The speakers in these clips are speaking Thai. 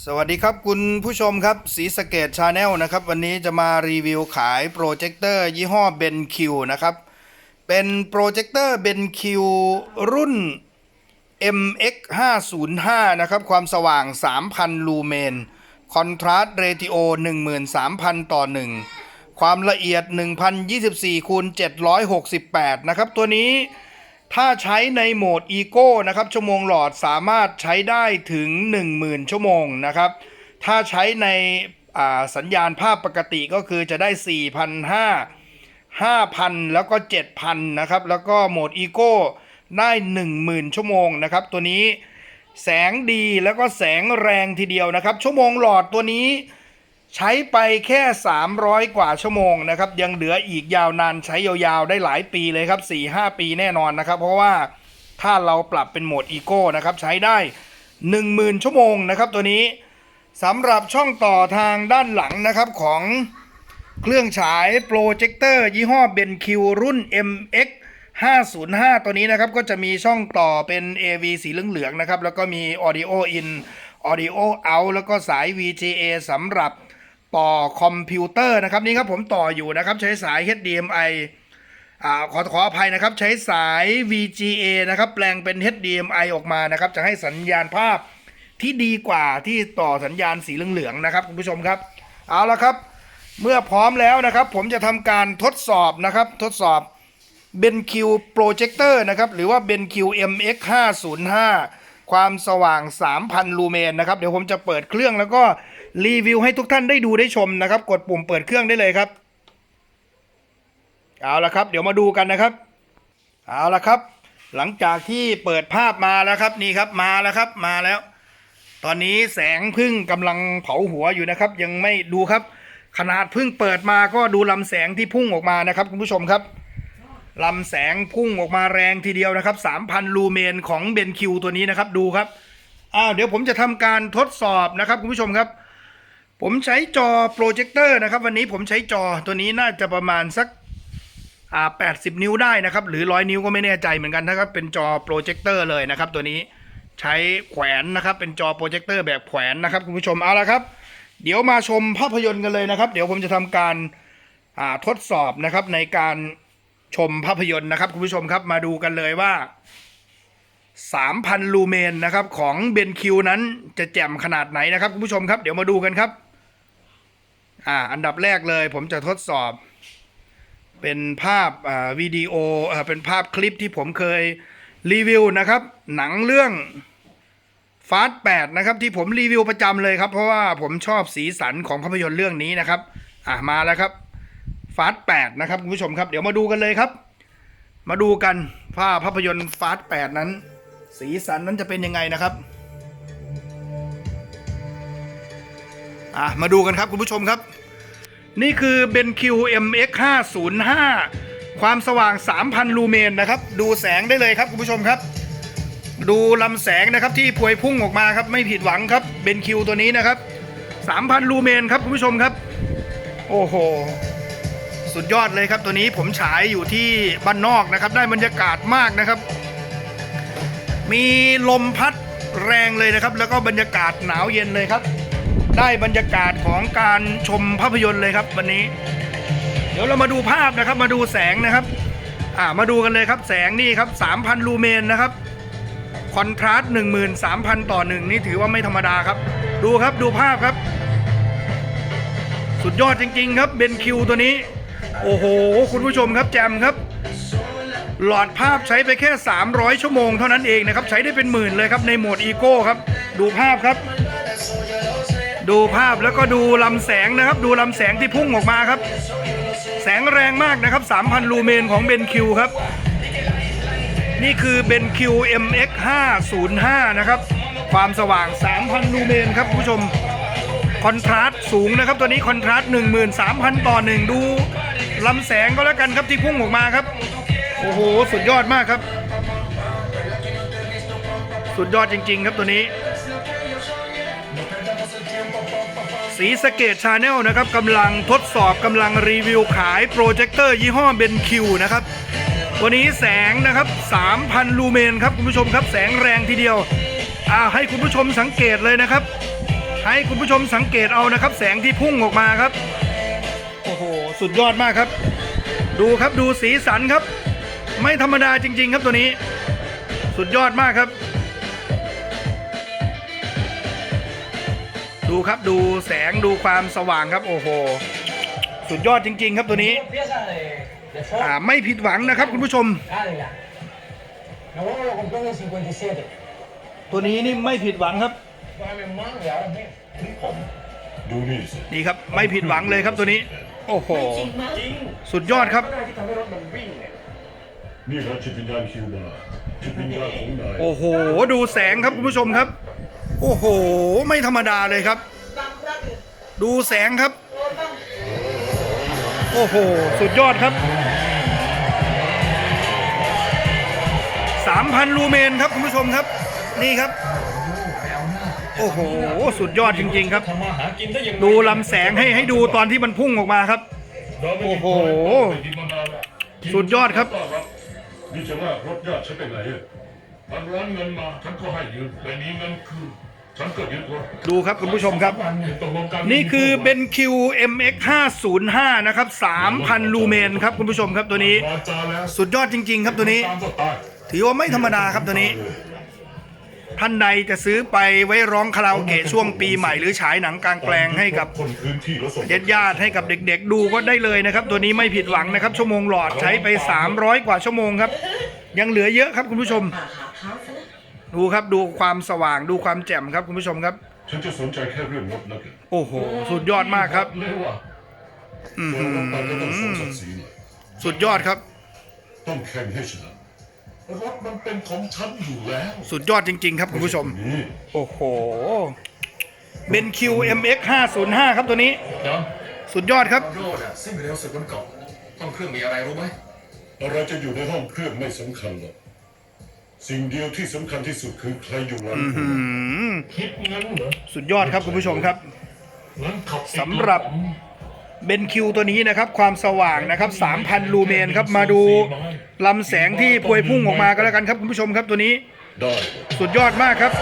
สวัสดีครับคุณผู้ชมครับสีสเกตชาแนลนะครับ วันนี้จะมารีวิวขายโปรเจคเตอร์ยี่ห้อเบนคิวนะครับ เป็นโปรเจคเตอร์เบนคิวรุ่น MX 505นะครับ ความสว่าง 3,000 ลูเมนคอนทราสต์เรติโอ13,000 ต่อ 1 ความละเอียด 1,024คูณ768 นะครับ ตัวนี้ ถ้าใช้ในโหมดอีโก้นะครับชั่วโมงหลอดสามารถใช้ได้ถึง 10,000 ชั่วโมงนะครับ ถ้าใช้ในสัญญาณภาพปกติก็คือจะได้ 4,500 5,000 แล้วก็ 7,000 นะครับ แล้วก็โหมดอีโก้ได้ 10,000 ชั่วโมงนะครับ ตัวนี้แสงดีแล้วก็แสงแรงทีเดียวนะครับ ชั่วโมงหลอดตัวนี้ ใช้ไปแค่ 300 กว่าชั่วโมงนะครับ ยังเหลืออีกยาวนานใช้ยาวๆ ได้หลายปีเลยครับ 4-5 ปีแน่นอนนะครับ เพราะว่าถ้าเราปรับเป็นโหมดอีโก้นะครับ ใช้ได้ 10,000 ชั่วโมงนะครับ ตัวนี้สำหรับช่องต่อทางด้านหลังนะครับของเครื่องฉายโปรเจคเตอร์ยี่ห้อเบนคิวรุ่น MX 505 ตัวนี้นะครับ ก็จะมีช่องต่อเป็น AV สีเหลืองๆนะครับ แล้วก็มี Audio In Audio Out แล้วก็สาย VGA สำหรับ ต่อคอมพิวเตอร์นะครับนี่ครับผมต่ออยู่นะครับใช้สาย HDMI อ่าขอขออภัยนะครับใช้สาย VGA นะครับแปลงเป็น HDMI ออกมานะครับจะให้สัญญาณภาพที่ดีกว่าที่ต่อสัญญาณสีเหลืองๆนะครับคุณผู้ชมครับ เอาละครับ เมื่อพร้อมแล้วนะครับ ผมจะทำการทดสอบนะครับ ทดสอบ BenQ Projector นะครับ หรือว่า BenQ MX 505ความสว่าง 3,000 ลูเมนนะครับ เดี๋ยวผมจะเปิดเครื่องแล้วก็ รีวิวให้ทุกท่านได้ดูได้ชมนะครับ กดปุ่มเปิดเครื่องได้เลยครับ เอาละครับ เดี๋ยวมาดูกันนะครับ เอาละครับ หลังจากที่เปิดภาพมาแล้วครับนี่ครับมาแล้วครับมาแล้ว ตอนนี้แสงพึ่งกำลังเผาหัวอยู่นะครับ ยังไม่ดูครับ ขนาดพึ่งเปิดมาก็ดูลำแสงที่พุ่งออกมานะครับคุณผู้ชมครับลำแสงพุ่งออกมาแรงทีเดียวนะครับ 3,000 ลูเมนของเบนคิวตัวนี้นะครับ ดูครับ อ้าว เดี๋ยวผมจะทำการทดสอบนะครับ คุณผู้ชมครับ ผมใช้จอโปรเจคเตอร์นะครับ วันนี้ผมใช้จอตัวนี้น่าจะประมาณสักอ่า80นิ้วได้นะครับ หรือ100นิ้วก็ไม่แน่ใจเหมือนกันนะครับ เป็นจอโปรเจคเตอร์เลยนะครับ ตัวนี้ใช้แขวนนะครับ เป็นจอโปรเจคเตอร์แบบแขวนนะครับคุณผู้ชมเอาละครับ เดี๋ยวมาชมภาพยนตร์กันเลยนะครับ เดี๋ยวผมจะทำการอ่าทดสอบนะครับในการชมภาพยนตร์นะครับ คุณผู้ชมครับมาดูกันเลยว่า3,000ลูเมนนะครับของเบนคิวนั้นจะแจ่มขนาดไหนนะครับคุณผู้ชมครับเดี๋ยวมาดูกันครับ อ่าอันดับแรกเลยผมจะทดสอบ เป็นภาพอ่าวิดีโออ่าเป็นภาพคลิปที่ผมเคยรีวิวนะครับ หนังเรื่องฟาสแปดนะครับที่ผมรีวิวประจำเลยครับ เพราะว่าผมชอบสีสันของภาพยนตร์เรื่องนี้นะครับอะมาแล้วครับฟาสแปดนะครับคุณผู้ชมครับ เดี๋ยวมาดูกันเลยครับ มาดูกันว่าภาพยนตร์ฟาสแปดนั้น สีสันนั้นจะเป็นยังไงนะครับ อะมาดูกันครับคุณผู้ชมครับ นี่คือ BenQ MX 505ความสว่าง 3,000 ลูเมนนะครับ ดูแสงได้เลยครับคุณผู้ชมครับ ดูลำแสงนะครับที่พวยพุ่งออกมาครับไม่ผิดหวังครับ BenQ ตัวนี้นะครับ 3,000 ลูเมนครับคุณผู้ชมครับ โอ้โหสุดยอดเลยครับตัวนี้ผมฉายอยู่ที่บ้านนอกนะครับ ได้บรรยากาศมากนะครับ มีลมพัดแรงเลยนะครับ แล้วก็บรรยากาศหนาวเย็นเลยครับ ได้บรรยากาศของการชมภาพยนตร์เลยครับ วันนี้ เดี๋ยวเรามาดูภาพนะครับ มาดูแสงนะครับ อ่ามาดูกันเลยครับ แสงนี่ครับ 3,000 ลูเมนนะครับคอนทราสต์13,000 ต่อหนึ่งนี่ถือว่าไม่ธรรมดาครับ ดูครับดูภาพครับ สุดยอดจริง ๆ ครับเบนคิวตัวนี้ โอ้โห คุณผู้ชมครับแจมครับ หลอดภาพใช้ไปแค่ 300 ชั่วโมงเท่านั้นเองนะครับ ใช้ได้เป็นหมื่นเลยครับในโหมดอีโก้ครับ ดูภาพครับ ดูภาพแล้วก็ดูลำแสงนะครับ ดูลำแสงที่พุ่งออกมาครับ แสงแรงมากนะครับ 3,000 ลูเมนของเบนคิวครับ นี่คือเบนคิว MX 505นะครับ ความสว่าง 3,000 ลูเมนครับผู้ชม คอนทราสต์สูงนะครับ ตัวนี้คอนทราสต์13,000 ต่อหนึ่งดูลำแสงก็แล้วกันครับที่พุ่งออกมาครับ โอ้โห สุดยอดมากครับ สุดยอดจริง ๆ ครับตัวนี้ สีสเกตชาแนลนะครับกำลังทดสอบกำลังรีวิวขายโปรเจคเตอร์ยี่ห้อเบนคิวนะครับตัวนี้แสงนะครับ 3,000 ลูเมนครับคุณผู้ชมครับแสงแรงทีเดียวอ่าให้คุณผู้ชมสังเกตเลยนะครับ ให้คุณผู้ชมสังเกตเอานะครับ แสงที่พุ่งออกมาครับ โอ้โห สุดยอดมากครับ ดูครับดูสีสันครับ ไม่ธรรมดาจริง ๆ ครับตัวนี้ สุดยอดมากครับ ดูครับดูแสงดูความสว่างครับ โอ้โห สุดยอดจริง ๆ ครับตัวนี้ Pieza de, de Ford. อ่าไม่ผิดหวังนะครับคุณผู้ชม Cadillac. Mi abuelo lo compró en el 57. ตัวนี้นี่ไม่ผิดหวังครับ Fue a mi hermano y ahora es mío. ดูนี่สินี่ครับไม่ผิดหวังเลยครับตัวนี้ โอ้โห สุดยอดครับที่ทำให้รถมันวิ่งเนี่ยนี่เราจิตวิญญาณคิวบาจิตวิญญาณของนายโอ้โห ดูแสงครับคุณผู้ชมครับ โอ้โห ไม่ธรรมดาเลยครับ ดูแสงครับ โอ้โห สุดยอดครับ3,000ลูเมนครับคุณผู้ชมครับ นี่ครับ โอ้โห สุดยอดจริง ๆ ครับทำมาหากินได้ยังไงดูลำแสงให้ให้ดูตอนที่มันพุ่งออกมาครับ โอ้โห สุดยอดครับนี่จะลารถญาติฉันไปไหนอะมันร้อนเงินมา ฉันก็ให้ยืมใบนี้เงินคือ ดรถดูครับคุณผู้ชมครับตกลงกันนี่คือเบนคิว MX 505นะครับ3,000 ลูเมนครับคุณผู้ชมครับตัวนี้วาจาแล้วสุดยอดจริง ๆ ครับตัวนี้ตามก็ตายถือว่าไม่ธรรมดาครับตัวนี้ ท่านใดจะซื้อไปไว้ร้องคาราโอเกะช่วงปีใหม่ หรือฉายหนังกลางแปลงให้กับคนพื้นที่แล้วส่งญาติญาติๆให้กับเด็ก ๆ ดูก็ได้เลยนะครับ ตัวนี้ไม่ผิดหวังนะครับ ชั่วโมงหลอดใช้ไป 300 กว่าชั่วโมงครับ ยังเหลือเยอะครับคุณผู้ชม ดูครับดูความสว่างดูความแจ่มครับคุณผู้ชมครับ ฉันจะสนใจแค่เรื่องรถนักเก็ตโอ้โห สุดยอดมากครับเลยว่าอื้อตัวหืเราไปก็ต้องสมศัอกดิ์ศรีหน่อยสุดยอดครับ ต้องแข่งให้ชนะรถมันเป็นของฉันอยู่แล้วสุดยอดจริง ๆ ครับคุณผู้ชม นี่โอ้โหเบนคิว MX 505ครับตัวนี้เดี๋ยวสุดยอดครับ โรดอะซิ่งเร็วสุดบนเกาะห้องเครื่องมีอะไรรู้ไหมอะไรจะอยู่ในห้องเครื่องไม่สำคัญหรอก สิ่งเดียวที่สำคัญที่สุดคือใครอยู่หลังอืมคิดงั้นเหรอสุดยอดครับคุณผู้ชมครับ งั้นขับอีกสำหรับเบนคิวตัวนี้นะครับ ความสว่างนะครับ 3,000 ลูเมนครับ มาดูลำแสงที่พวยพุ่งออกมาก็แล้วกันครับคุณผู้ชมครับตัวนี้ ได้สุดยอดมากครับ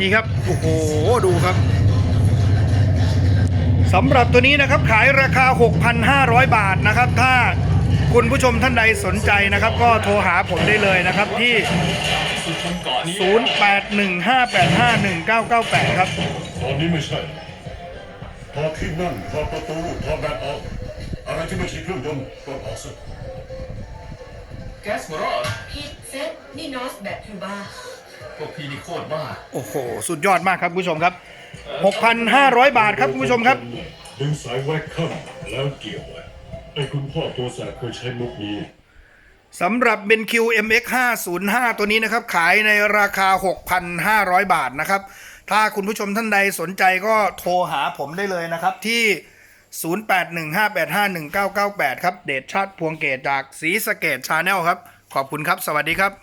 นี่ครับ โอ้โห ดูครับ สำหรับตัวนี้นะครับขายราคา 6,500 บาทนะครับ ถ้าคุณผู้ชมท่านใดสนใจนะครับ ก็โทรหาผมได้เลยนะครับที่ 0815851998 ครับ ตอนนี้ไม่ใช่ พอที่นั่งพอประตูพอแบตออกอะไรที่ไม่ใช่เครื่องยนต์ก็ออกซะแก๊สหมดแล้วเหรอผิดเซตนี่นอสแบบคิวบาพวกพี่นี่โคตรบ้า โอ้โห สุดยอดมากครับคุณผู้ชมครับ 6,500 บาทครับคุณผู้ชมครับ ดึงสายแวกข้ามแล้วเกี่ยวไว้ไอ้คุณพ่อตัวแสบเคยใช้มุกนี้สำหรับ BenQ MX 505ตัวนี้นะครับ ขายในราคา 6,500 บาทนะครับ ถ้าคุณผู้ชมท่านใดสนใจก็โทรหาผมได้เลยนะครับที่ 0815851998 ครับ เดชชาติพวงเกตจากสีสะเกตชาแนลครับ ขอบคุณครับ สวัสดีครับ